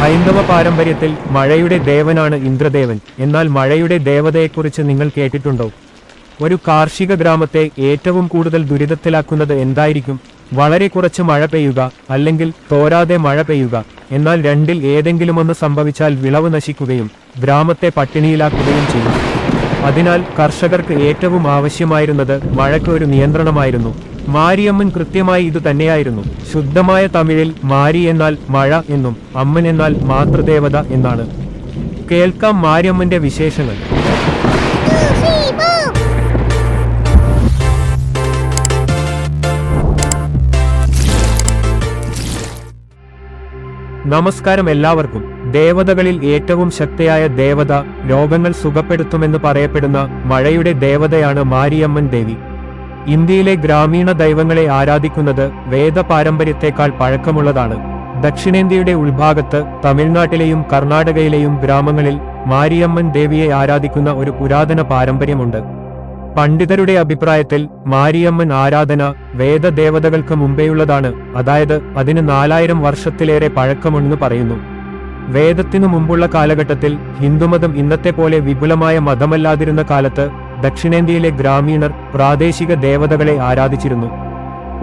ഹൈന്ദവ പാരമ്പര്യത്തിൽ മഴയുടെ ദേവനാണ് ഇന്ദ്രദേവൻ. എന്നാൽ മഴയുടെ ദേവതയെക്കുറിച്ച് നിങ്ങൾ കേട്ടിട്ടുണ്ടോ? ഒരു കാർഷിക ഗ്രാമത്തെ ഏറ്റവും കൂടുതൽ ദുരിതത്തിലാക്കുന്നത് എന്തായിരിക്കും? വളരെ കുറച്ച് മഴ പെയ്യുക അല്ലെങ്കിൽ തോരാതെ മഴ പെയ്യുക. എന്നാൽ രണ്ടിൽ ഏതെങ്കിലുമൊന്ന് സംഭവിച്ചാൽ വിളവ് നശിക്കുകയും ഗ്രാമത്തെ പട്ടിണിയിലാക്കുകയും ചെയ്യും. അതിനാൽ കർഷകർക്ക് ഏറ്റവും ആവശ്യമായിരുന്നത് മഴയ്ക്ക് ഒരു നിയന്ത്രണമായിരുന്നു. മാരിയമ്മൻ കൃത്യമായി ഇത് തന്നെയായിരുന്നു. ശുദ്ധമായ തമിഴിൽ മാരി എന്നാൽ മഴ എന്നും അമ്മൻ എന്നാൽ മാതൃദേവത എന്നാണ്. കേൾക്കാം മാരിയമ്മന്റെ വിശേഷങ്ങൾ. നമസ്കാരം എല്ലാവർക്കും. ദേവതകളിൽ ഏറ്റവും ശക്തിയായ ദേവത രോഗങ്ങൾ സുഖപ്പെടുത്തുമെന്ന് പറയപ്പെടുന്ന മഴയുടെ ദേവതയാണ് മാരിയമ്മൻ ദേവി. ഇന്ത്യയിലെ ഗ്രാമീണ ദൈവങ്ങളെ ആരാധിക്കുന്നത് വേദ പാരമ്പര്യത്തെക്കാൾ പഴക്കമുള്ളതാണ്. ദക്ഷിണേന്ത്യയുടെ ഉൾഭാഗത്ത് തമിഴ്നാട്ടിലെയും കർണാടകയിലെയും ഗ്രാമങ്ങളിൽ മാരിയമ്മൻ ദേവിയെ ആരാധിക്കുന്ന ഒരു പുരാതന പാരമ്പര്യമുണ്ട്. പണ്ഡിതരുടെ അഭിപ്രായത്തിൽ മാരിയമ്മൻ ആരാധന വേദദേവതകൾക്ക് മുമ്പേയുള്ളതാണ് അതായത് അതിന് നാലായിരം വർഷത്തിലേറെ പഴക്കമുണ്ടെന്ന് പറയുന്നു. വേദത്തിനു മുമ്പുള്ള കാലഘട്ടത്തിൽ ഹിന്ദുമതം ഇന്നത്തെ പോലെ വിപുലമായ മതമല്ലാതിരുന്ന കാലത്ത് ദക്ഷിണേന്ത്യയിലെ ഗ്രാമീണർ പ്രാദേശിക ദേവതകളെ ആരാധിച്ചിരുന്നു.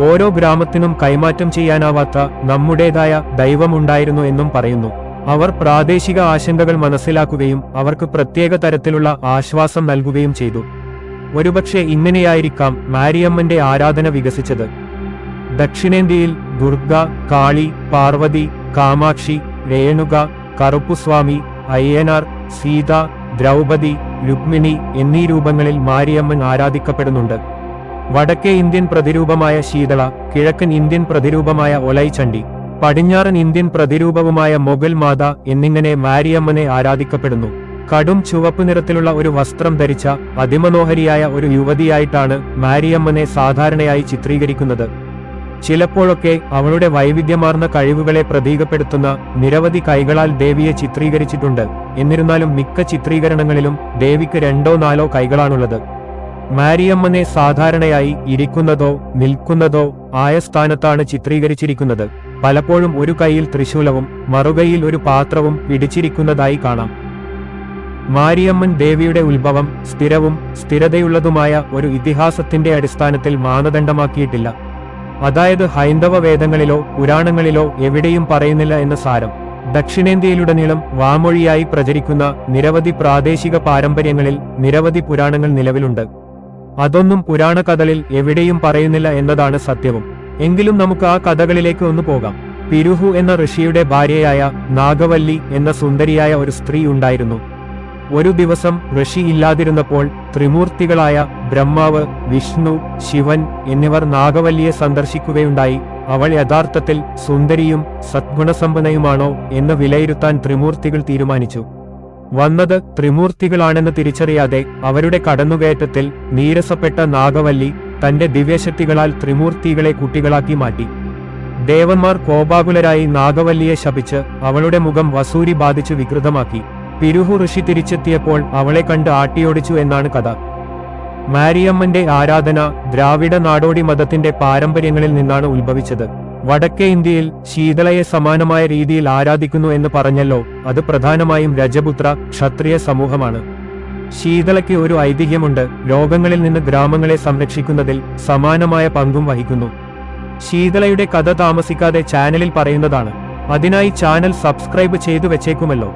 ഓരോ ഗ്രാമത്തിനും കൈമാറ്റം ചെയ്യാനാവാത്ത നമ്മുടേതായ ദൈവമുണ്ടായിരുന്നു എന്നും പറയുന്നു. അവർ പ്രാദേശിക ആശങ്കകൾ മനസ്സിലാക്കുകയും അവർക്ക് പ്രത്യേക തരത്തിലുള്ള ആശ്വാസം നൽകുകയും ചെയ്തു. ഒരുപക്ഷെ ഇങ്ങനെയായിരിക്കാം മാരിയമ്മന്റെ ആരാധന വികസിച്ചത്. ദക്ഷിണേന്ത്യയിൽ ദുർഗ കാളി പാർവതി കാമാക്ഷി രേണുക കറുപ്പുസ്വാമി അയ്യനാർ സീത ദ്രൗപദി രുക്മിണി എന്നീ രൂപങ്ങളിൽ മാരിയമ്മൻ ആരാധിക്കപ്പെടുന്നുണ്ട്. വടക്കേ ഇന്ത്യൻ പ്രതിരൂപമായ ശീതള കിഴക്കൻ ഇന്ത്യൻ പ്രതിരൂപമായ ഒലൈചണ്ഡി പടിഞ്ഞാറൻ ഇന്ത്യൻ പ്രതിരൂപവുമായ മൊഗൽ മാത എന്നിങ്ങനെ മാരിയമ്മനെ ആരാധിക്കപ്പെടുന്നു. കടും ചുവപ്പ് നിറത്തിലുള്ള ഒരു വസ്ത്രം ധരിച്ച അതിമനോഹരിയായ ഒരു യുവതിയായിട്ടാണ് മാരിയമ്മനെ സാധാരണയായി ചിത്രീകരിക്കുന്നത്. ചിലപ്പോഴൊക്കെ അവളുടെ വൈവിധ്യമാർന്ന കഴിവുകളെ പ്രതീകപ്പെടുത്തുന്ന നിരവധി കൈകളാൽ ദേവിയെ ചിത്രീകരിച്ചിട്ടുണ്ട്. എന്നിരുന്നാലും മിക്ക ചിത്രീകരണങ്ങളിലും ദേവിക്ക് രണ്ടോ നാലോ കൈകളാണുള്ളത്. മാരിയമ്മനെ സാധാരണയായി ഇരിക്കുന്നതോ നിൽക്കുന്നതോ ആയ സ്ഥാനത്താണ് ചിത്രീകരിച്ചിരിക്കുന്നത്. പലപ്പോഴും ഒരു കൈയിൽ ത്രിശൂലവും മറുകൈയിൽ ഒരു പാത്രവും പിടിച്ചിരിക്കുന്നതായി കാണാം. മാരിയമ്മൻ ദേവിയുടെ ഉത്ഭവം സ്ഥിരവും സ്ഥിരതയുള്ളതുമായ ഒരു ഇതിഹാസത്തിന്റെ അടിസ്ഥാനത്തിൽ മാനദണ്ഡമാക്കിയിട്ടില്ല. അതായത് ഹൈന്ദവ വേദങ്ങളിലോ പുരാണങ്ങളിലോ എവിടെയും പറയുന്നില്ല എന്ന സാരം. ദക്ഷിണേന്ത്യയിലുടനീളം വാമൊഴിയായി പ്രചരിക്കുന്ന നിരവധി പ്രാദേശിക പാരമ്പര്യങ്ങളിൽ നിരവധി പുരാണങ്ങൾ നിലവിലുണ്ട്. അതൊന്നും പുരാണ കഥകളിൽ എവിടെയും പറയുന്നില്ല എന്നതാണ് സത്യവും. എങ്കിലും നമുക്ക് ആ കഥകളിലേക്ക് ഒന്ന് പോകാം. പിരുഹു എന്ന ഋഷിയുടെ ഭാര്യയായ നാഗവല്ലി എന്ന സുന്ദരിയായ ഒരു സ്ത്രീ ഉണ്ടായിരുന്നു. ഒരു ദിവസം ഋഷി ഇല്ലാതിരുന്നപ്പോൾ ത്രിമൂർത്തികളായ ബ്രഹ്മാവ് വിഷ്ണു ശിവൻ എന്നിവർ നാഗവല്ലിയെ സന്ദർശിക്കുകയുണ്ടായി. അവൾ യഥാർത്ഥത്തിൽ സുന്ദരിയും സദ്ഗുണസമ്പന്നയുമാണോ എന്ന് വിലയിരുത്താൻ ത്രിമൂർത്തികൾ തീരുമാനിച്ചു. വന്നത് ത്രിമൂർത്തികളാണെന്ന് തിരിച്ചറിയാതെ അവരുടെ കടന്നുകയറ്റത്തിൽ നീരസപ്പെട്ട നാഗവല്ലി തന്റെ ദിവ്യശക്തികളാൽ ത്രിമൂർത്തികളെ കുട്ടികളാക്കി മാറ്റി. ദേവന്മാർ കോപാകുലരായി നാഗവല്ലിയെ ശപിച്ച് അവളുടെ മുഖം വസൂരി ബാധിച്ച് വികൃതമാക്കി. പിരുഹു ഋഷി തിരിച്ചെത്തിയപ്പോൾ അവളെ കണ്ട് ആട്ടിയോടിച്ചു എന്നാണ് കഥ. മാരിയമ്മന്റെ ആരാധന ദ്രാവിഡ നാടോടി മതത്തിന്റെ പാരമ്പര്യങ്ങളിൽ നിന്നാണ് ഉത്ഭവിച്ചത്. വടക്കേ ഇന്ത്യയിൽ ശീതളയെ സമാനമായ രീതിയിൽ ആരാധിക്കുന്നു എന്ന് പറഞ്ഞല്ലോ അത് പ്രധാനമായും രജപുത്ര ക്ഷത്രിയ സമൂഹമാണ്. ശീതളയ്ക്ക് ഒരു ഐതിഹ്യമുണ്ട് രോഗങ്ങളിൽ നിന്ന് ഗ്രാമങ്ങളെ സംരക്ഷിക്കുന്നതിൽ സമാനമായ പങ്കും വഹിക്കുന്നു. ശീതളയുടെ കഥ താമസിക്കാതെ ചാനലിൽ പറയുന്നതാണ് അതിനായി ചാനൽ സബ്സ്ക്രൈബ് ചെയ്തു വെച്ചേക്കുമല്ലോ.